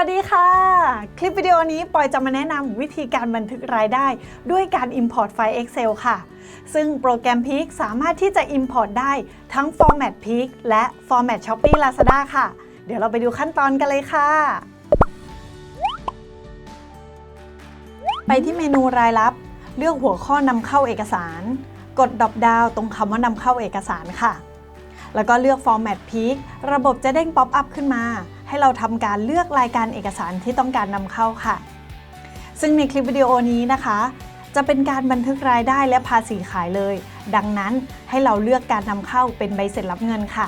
วัสดีค่ะ คลิปวิดีโอนี้ปอยจะมาแนะนำวิธีการบันทึกรายได้ ด้วยการ Import ไฟล์ Excel ค่ะ ซึ่งโปรแกรม Peak สามารถที่จะ Import ได้ทั้ง Format Peak และ Format Shopee Lazada ค่ะ เดี๋ยวเราไปดูขั้นตอนกันเลยค่ะ ไปที่เมนูรายรับ เลือกหัวข้อนำเข้าเอกสาร กดดอปดาวตรงคำว่านำเข้าเอกสารค่ะ แล้วก็เลือก Format Peak ระบบจะเด้งป๊อปอัพขึ้นมา ให้เราทำการเลือกรายการเอกสารที่ต้องการนำเข้าค่ะ ซึ่งในคลิปวิดีโอนี้นะคะ จะเป็นการบันทึกรายได้และภาษีขายเลย ดังนั้นให้เราเลือกการนำเข้าเป็นใบเสร็จรับเงินค่ะ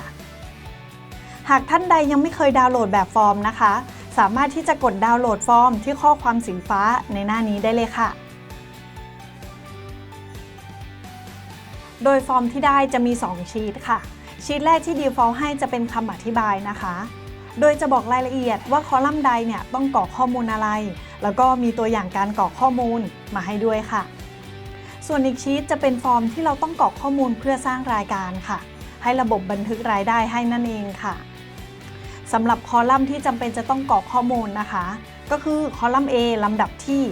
หากท่านใดยังไม่เคยดาวน์โหลดแบบฟอร์มนะคะ สามารถที่จะกดดาวน์โหลดฟอร์มที่ข้อความสีฟ้าในหน้านี้ได้เลยค่ะโดยฟอร์มที่ได้จะมี 2 ชีตค่ะ ชีตแรกที่ default ให้จะเป็นคำอธิบายนะคะ โดยจะบอกรายละเอียดว่าคอลัมน์ใดเนี่ยต้องกรอกข้อมูลอะไร แล้วก็มีตัวอย่างการกรอกข้อมูลมาให้ด้วยค่ะ ส่วนอีกชีตจะเป็นฟอร์มที่เราต้องกรอกข้อมูลเพื่อสร้างรายการค่ะ ให้ระบบบันทึกรายได้ให้นั่นเองค่ะสำหรับคอลัมน์ที่จำเป็นจะต้องกรอกข้อมูลนะคะ ก็คือคอลัมน์ A ลำดับที่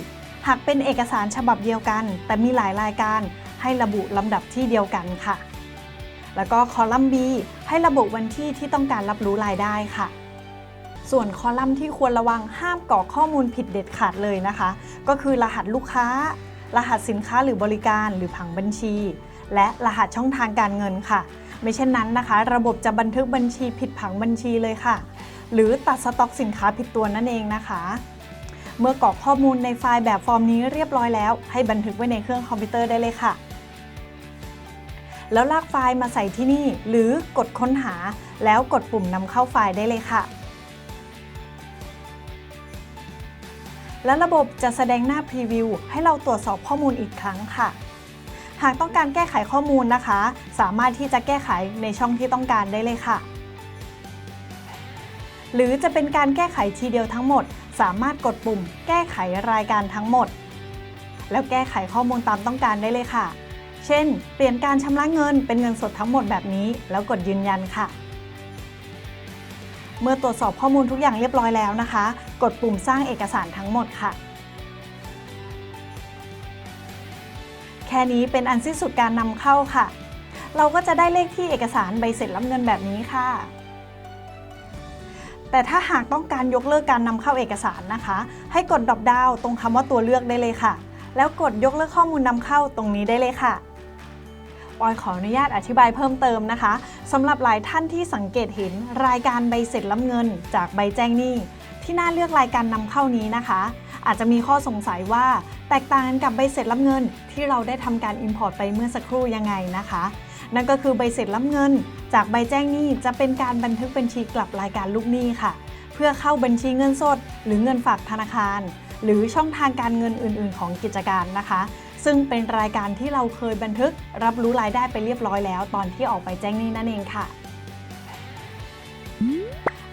หากเป็นเอกสารฉบับเดียวกัน แต่มีหลายรายการให้ระบุลำดับที่เดียวกันค่ะ แล้วก็คอลัมน์ B ให้ระบุวันที่ที่ต้องการรับรู้รายได้ค่ะ ส่วนคอลัมน์ที่ควรระวังห้ามกรอกข้อมูลผิดเด็ดขาดเลยนะคะ ก็คือรหัสลูกค้า รหัสสินค้าหรือบริการหรือผังบัญชี และรหัสช่องทางการเงินค่ะ ไม่เช่นนั้นนะคะ ระบบจะบันทึกบัญชีผิดผังบัญชีเลยค่ะ หรือตัดสต็อกสินค้าผิดตัวนั่นเองนะคะเมื่อกรอกข้อมูลในไฟล์แบบฟอร์มนี้เรียบร้อยแล้ว ให้บันทึกไว้ในเครื่องคอมพิวเตอร์ได้เลยค่ะ แล้วลากไฟล์มาใส่ที่นี่ หรือกดค้นหา แล้วกดปุ่มนำเข้าไฟล์ได้เลยค่ะ และระบบจะแสดงหน้าพรีวิวให้เราตรวจสอบข้อมูลอีกครั้งค่ะ หากต้องการแก้ไขข้อมูลนะคะ สามารถที่จะแก้ไขในช่องที่ต้องการได้เลยค่ะ หรือจะเป็นการแก้ไขทีเดียวทั้งหมด สามารถกดปุ่ม แก้ไขรายการทั้งหมด แล้วแก้ไขข้อมูลตามต้องการได้เลยค่ะ เช่น เปลี่ยนการชำระเงินเป็นเงินสดทั้งหมดแบบนี้ แล้วกดยืนยันค่ะ เมื่อตรวจสอบข้อมูลทุกอย่างเรียบร้อยแล้วนะคะ กดปุ่มสร้างเอกสารทั้งหมดค่ะ แค่นี้เป็นอันสิ้นสุดการนำเข้าค่ะ เราก็จะได้เลขที่เอกสารใบเสร็จรับเงินแบบนี้ค่ะ แต่ถ้าหากต้องการยกเลิกการนำเข้าเอกสารนะคะ ให้กดดรอปดาวตรงคำว่าตัวเลือกได้เลยค่ะ แล้วกดยกเลิกข้อมูลนำเข้าตรงนี้ได้เลยค่ะ ปอยขออนุญาตอธิบายเพิ่มเติมนะคะสำหรับหลายท่านที่สังเกตเห็นรายการใบเสร็จรับเงิน จากใบแจ้งหนี้ ที่น่าเลือกรายการนำเข้านี้นะคะ อาจจะมีข้อสงสัยว่าแตกต่างกันกับใบเสร็จรับเงิน ที่เราได้ทำการ Import ไปเมื่อสักครู่ยังไงนะคะ นั่นก็คือใบเสร็จรับเงิน จากใบแจ้งหนี้จะเป็นการบันทึกบัญชีกลับรายการลูกหนี้ค่ะ เพื่อเข้าบัญชีเงินสด หรือเงินฝากธนาคาร หรือช่องทางการเงินอื่น ๆ ของกิจการนะคะ ซึ่งเป็นรายการที่เราเคยบันทึกรับรู้รายได้ไปเรียบร้อยแล้ว ตอนที่ออกไปแจ้งหนี้นั่นเองค่ะ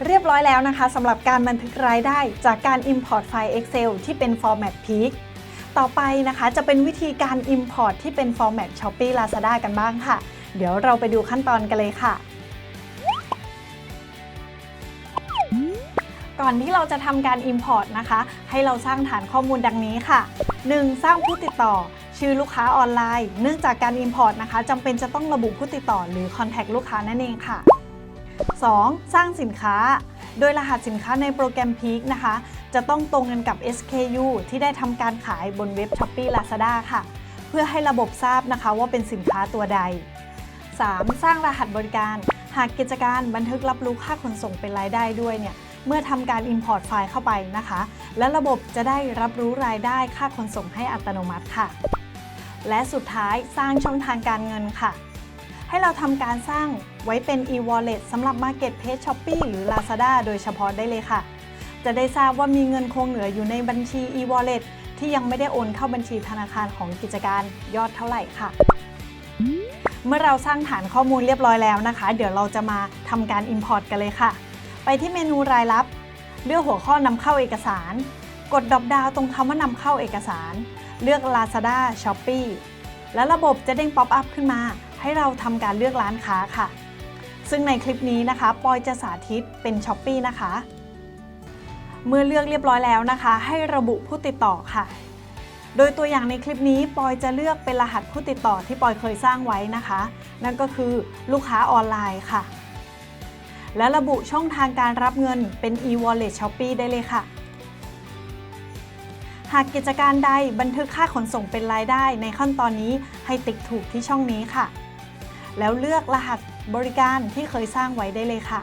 เรียบร้อยแล้วนะคะสำหรับการบันทึกรายได้จากการ Import ไฟล์ Excel ที่เป็น Format Peak ต่อไปนะคะจะเป็นวิธีการ Import ที่เป็น Format Shopee Lazada กันบ้างค่ะ เดี๋ยวเราไปดูขั้นตอนกันเลยค่ะ ก่อนที่เราจะทำการ Import นะคะ ให้เราสร้างฐานข้อมูลดังนี้ค่ะ 1. สร้างผู้ติดต่อ ชื่อลูกค้าออนไลน์ เนื่องจากการ Import นะคะจำเป็นจะต้องระบุผู้ติดต่อหรือ Contact ลูกค้านั่นเองค่ะ 2. สร้างสินค้า โดยรหัสสินค้าในโปรแกรม Peak นะคะ จะต้องตรงกันกับ SKU ที่ได้ทำการขายบนเว็บ Shopee Lazada ค่ะ เพื่อให้ระบบทราบนะคะว่าเป็นสินค้าตัวใด 3. สร้างรหัสบริการ หากกิจการบันทึกรับรู้ค่าขนส่งเป็นรายได้ด้วยเนี่ย เมื่อทำการ Import ไฟล์เข้าไปนะคะ และระบบจะได้รับรู้รายได้ค่าขนส่งให้อัตโนมัติค่ะ และสุดท้ายสร้างช่องทางการเงินค่ะ ให้เราทำการสร้างไว้เป็น e-wallet สำหรับ Marketplace Shopee หรือ Lazada โดยเฉพาะได้เลยค่ะ จะได้ทราบว่ามีเงินคงเหลืออยู่ในบัญชี e-wallet ที่ยังไม่ได้โอนเข้าบัญชีธนาคารของกิจการยอดเท่าไหร่ค่ะ เมื่อเราสร้างฐานข้อมูลเรียบร้อยแล้วนะคะ เดี๋ยวเราจะมาทำการ Import กันเลยค่ะ ไปที่เมนูรายรับ เลือกหัวข้อนำเข้าเอกสาร กดดอปดาวตรงคำว่านำเข้าเอกสาร เลือก Lazada Shopee และระบบจะเด้งป๊อปอัพขึ้นมา ให้เราทำการเลือกร้านค้าค่ะ ซึ่งในคลิปนี้นะคะปอยจะสาธิตเป็น Shopee นะคะ เมื่อเลือกเรียบร้อยแล้วนะคะ ให้ระบุผู้ติดต่อค่ะ โดยตัวอย่างในคลิปนี้ปอยจะเลือกเป็นรหัสผู้ติดต่อที่ปอยเคยสร้างไว้นะคะ นั่นก็คือลูกค้าออนไลน์ค่ะ และระบุช่องทางการรับเงินเป็น e-wallet Shopee ได้เลยค่ะ หากกิจการใดบันทึกค่าขนส่งเป็นรายได้ในขั้นตอนนี้ให้ติ๊กถูกที่ช่องนี้ค่ะ แล้วเลือกรหัสบริการที่เคยสร้างไว้ได้เลยค่ะ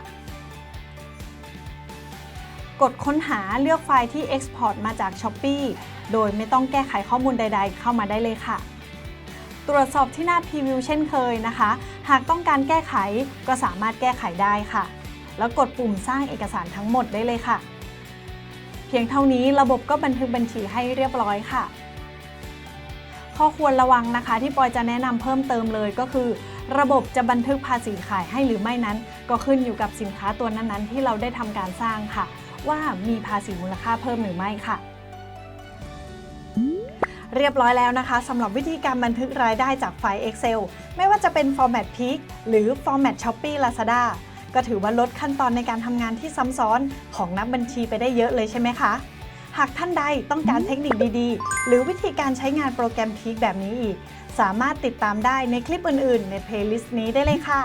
กดค้นหาเลือกไฟล์ที่ Export มาจาก Shopee โดยไม่ต้องแก้ไขข้อมูลใด ๆ เข้ามาได้เลยค่ะ ตรวจสอบที่หน้าพรีวิวเช่นเคยนะคะ หากต้องการแก้ไขก็สามารถแก้ไขได้ค่ะ แล้วกดปุ่มสร้างเอกสารทั้งหมดได้เลยค่ะ เพียงเท่านี้ระบบก็บันทึกบัญชีให้เรียบร้อยค่ะ ข้อควรระวังนะคะที่ปอยจะแนะนำเพิ่มเติมเลยก็คือ ระบบจะบันทึกภาษีขายให้หรือไม่นั้น ก็ขึ้นอยู่กับสินค้าตัวนั้นๆ ที่เราได้ทำการสร้างค่ะ ว่ามีภาษีมูลค่าเพิ่มหรือไม่ค่ะเรียบร้อยแล้วนะคะสำหรับวิธีการบันทึกรายได้จากไฟล์ Excel ไม่ว่าจะเป็น Format Peak หรือ Format Shopee Lazada ก็ถือว่าลดขั้นตอนในการทำงานที่ซ้ำซ้อนของนักบัญชีไปได้เยอะเลยใช่ไหมคะ หากท่านใดต้องการเทคนิคดีๆ หรือวิธีการใช้งานโปรแกรมพีคแบบนี้อีก สามารถติดตามได้ในคลิปอื่นๆ ในเพลย์ลิสต์นี้ได้เลยค่ะ